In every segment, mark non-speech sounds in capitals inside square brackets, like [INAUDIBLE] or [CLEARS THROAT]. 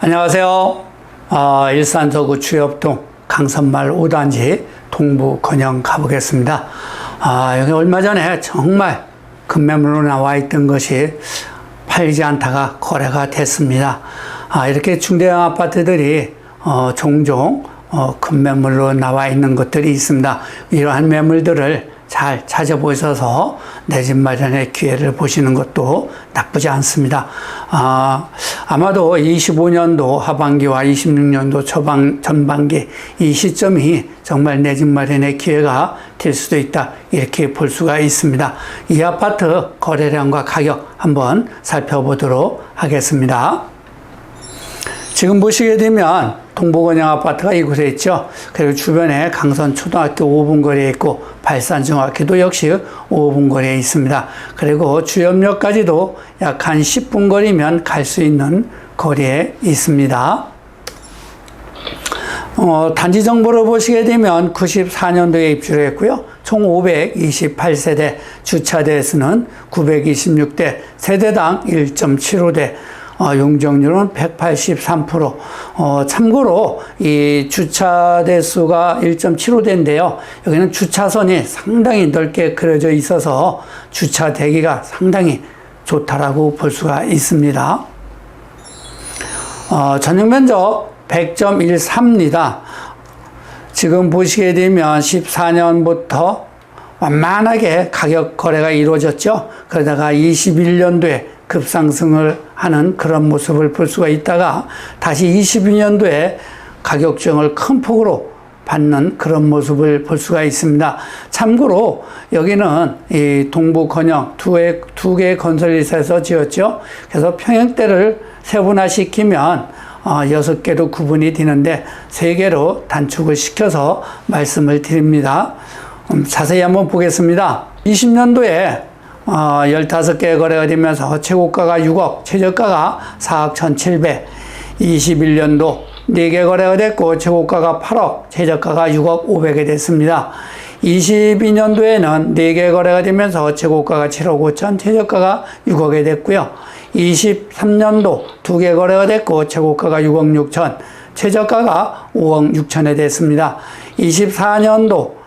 안녕하세요. 어, 일산 서구 추협동 강선말 5단지 동부 건영 가보겠습니다. 아, 여기 얼마 전에 정말 급매물로 나와 있던 것이 팔리지 않다가 거래가 됐습니다. 아, 이렇게 중대형 아파트들이 어, 종종 어, 급매물로 나와 있는 것들이 있습니다. 이러한 매물들을 잘 찾아보셔서 내 집 마련의 기회를 보시는 것도 나쁘지 않습니다. 아, 아마도 25년도 하반기와 26년도 초반, 전반기 이 시점이 정말 내 집 마련의 기회가 될 수도 있다. 이렇게 볼 수가 있습니다. 이 아파트 거래량과 가격 한번 살펴보도록 하겠습니다. 지금 보시게 되면 동부건영 아파트가 이곳에 있죠. 그리고 주변에 강선 초등학교 5분 거리에 있고 발산 중학교도 역시 5분 거리에 있습니다. 그리고 주염역까지도 약 한 10분 거리면 갈 수 있는 거리에 있습니다. 어, 단지 정보를 보시게 되면 94년도에 입주를 했고요. 총 528세대, 주차대 수는 926대, 세대당 1.75대, 어, 용적률은 183%. 어, 참고로 이 주차 대수가 1.75대인데요. 여기는 주차선이 상당히 넓게 그려져 있어서 주차 대기가 상당히 좋다라고 볼 수가 있습니다. 어, 전용 면적 100.13입니다. 지금 보시게 되면 14년부터 완만하게 가격 거래가 이루어졌죠. 그러다가 21년도에 급상승을 하는 그런 모습을 볼 수가 있다가 다시 22년도에 가격정을 큰 폭으로 받는 그런 모습을 볼 수가 있습니다. 참고로 여기는 이 동부 건영 두 건설회사에서 지었죠. 그래서 평형대를 세분화시키면 어, 여섯 개로 구분이 되는데 세 개로 단축을 시켜서 말씀을 드립니다. 음, 자세히 한번 보겠습니다. 20년도에 어, 15개 거래가 되면서 최고가가 6억, 최저가가 4억 1,700. 21년도 4개 거래가 됐고 최고가가 8억, 최저가가 6억 500이 됐습니다. 22년도에는 4개 거래가 되면서 최고가가 7억 5천, 최저가가 6억이 됐고요. 23년도 2개 거래가 됐고 최고가가 6억 6천, 최저가가 5억 6천에 됐습니다. 24년도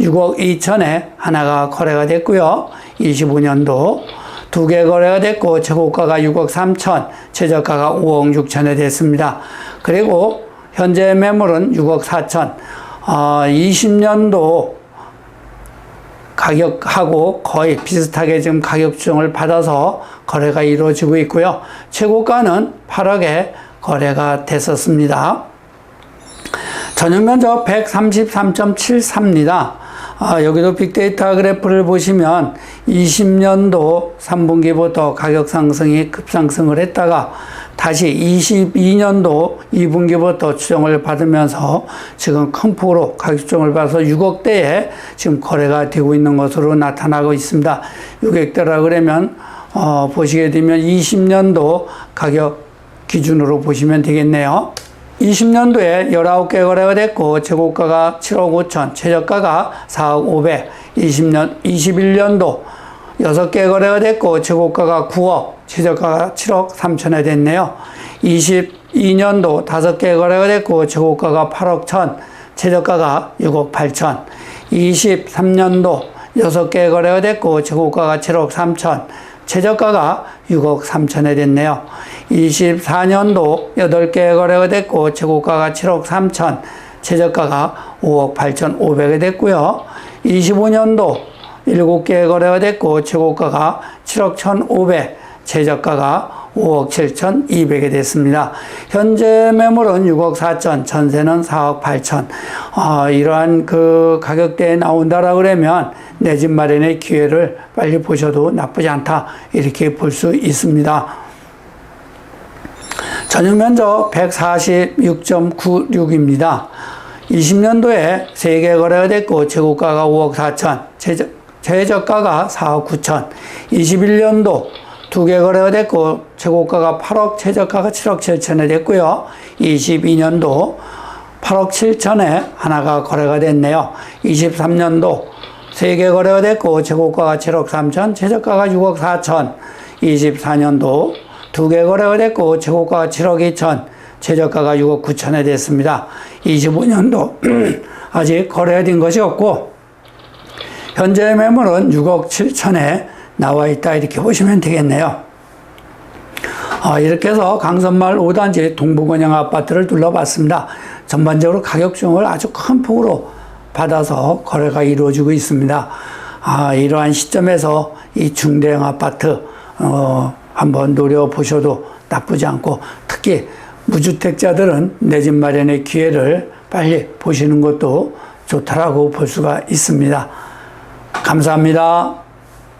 6억 2천에 하나가 거래가 됐고요. 25년도 두 개 거래가 됐고 최고가가 6억 3천, 최저가가 5억 6천에 됐습니다. 그리고 현재 매물은 6억 4천. 어, 20년도 가격하고 거의 비슷하게 지금 가격 조정을 받아서 거래가 이루어지고 있고요. 최고가는 8억에 거래가 됐었습니다. 전용 면적 133.73입니다. 아, 여기도 빅데이터 그래프를 보시면 20년도 3분기부터 가격 상승이 급상승을 했다가 다시 22년도 2분기부터 추정을 받으면서 지금 큰 폭으로 가격 추정을 받아서 6억대에 지금 거래가 되고 있는 것으로 나타나고 있습니다. 6억대라 그러면 어, 보시게 되면 20년도 가격 기준으로 보시면 되겠네요. 20년도에 19개 거래가 됐고 최고가가 7억 5천, 최저가가 4억 5백. 20년 21년도 6개 거래가 됐고 최고가가 9억, 최저가가 7억 3천에 됐네요. 22년도 5개 거래가 됐고 최고가가 8억 천, 최저가가 6억 8천. 23년도 6개 거래가 됐고 최고가가 7억 3천, 최저가가 6억 3천에 됐네요. 24년도 8개 거래가 됐고 최고가가 7억 3천, 최저가가 5억 8천 5백이 됐고요. 25년도 7개 거래가 됐고 최고가가 7억 1,500, 최저가가 5억 7천 2백이 됐습니다. 현재 매물은 6억 4천, 전세는 4억 8천. 어, 이러한 그 가격대에 나온다라 그러면 내 집 마련의 기회를 빨리 보셔도 나쁘지 않다. 이렇게 볼 수 있습니다. 전용 면적 146.96입니다. 20년도에 3개 거래가 됐고 최고가가 5억 4천, 최저, 최저가가 4억 9천. 21년도 2개 거래가 됐고 최고가가 8억, 최저가가 7억 7천에 됐고요. 22년도 8억 7천에 하나가 거래가 됐네요. 23년도 3개 거래가 됐고 최고가가 7억 3천, 최저가가 6억 4천. 24년도 2개 거래가 됐고 최고가가 7억 2천, 최저가가 6억 9천에 됐습니다. 25년도 [CLEARS THROAT] 아직 거래된 것이 없고 현재 매물은 6억 7천에 나와 있다 이렇게 보시면 되겠네요. 어, 이렇게 해서 강선마을 5단지 동부건영 아파트를 둘러봤습니다. 전반적으로 가격 중을 아주 큰 폭으로 받아서 거래가 이루어지고 있습니다. 아, 이러한 시점에서 이 중대형 아파트 어, 한번 노려보셔도 나쁘지 않고 특히 무주택자들은 내 집 마련의 기회를 빨리 보시는 것도 좋다라고 볼 수가 있습니다. 감사합니다.